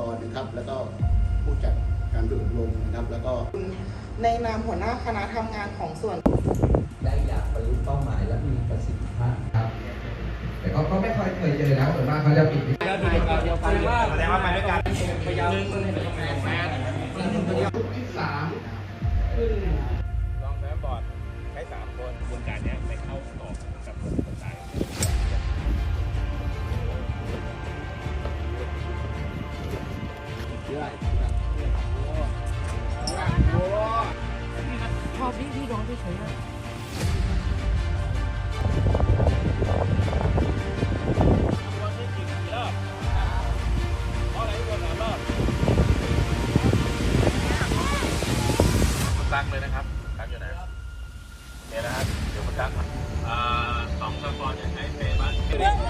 ตอนนะครับ แล้วก็ผู้จัดการฝึกอบรมนะครับ แล้วก็ในนามหัวหน้าคณะทำงานของส่วน ได้อย่างบรรลุเป้าหมายและมีประสิทธิภาพครับแต่ก็ก็ไม่ค่อยเคยเจอนะส่วนมากเขาจะปิด แสดงว่าแสดงว่ามาด้วยกันพยายามชุดที่สาม ลองแฟ้มบอร์ดใช้สามคนกระบวนการเนี้ย วนที่กี่กี่รอบเพราะอะไรที่วนสามรอบคุณตักเลยนะครับตักอยู่ไหนเนี่ยนะครับ เดี๋ยวคุณตักมาอ่าสองสปอนเนี่ใช้เฟซบุ๊ก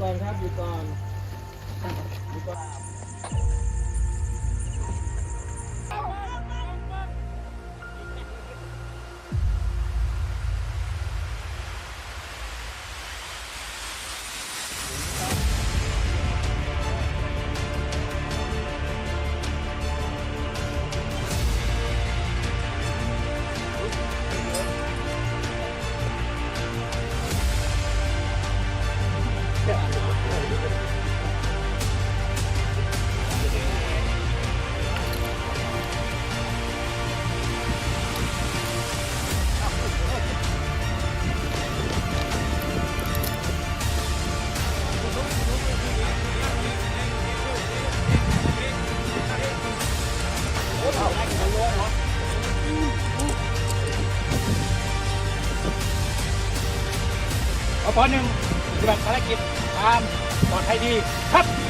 ก่อนครับหยุดก่อนหยุดก่อน อปหนึ่งปฏิบัติภารกิจตามปลอดภัยดีครับ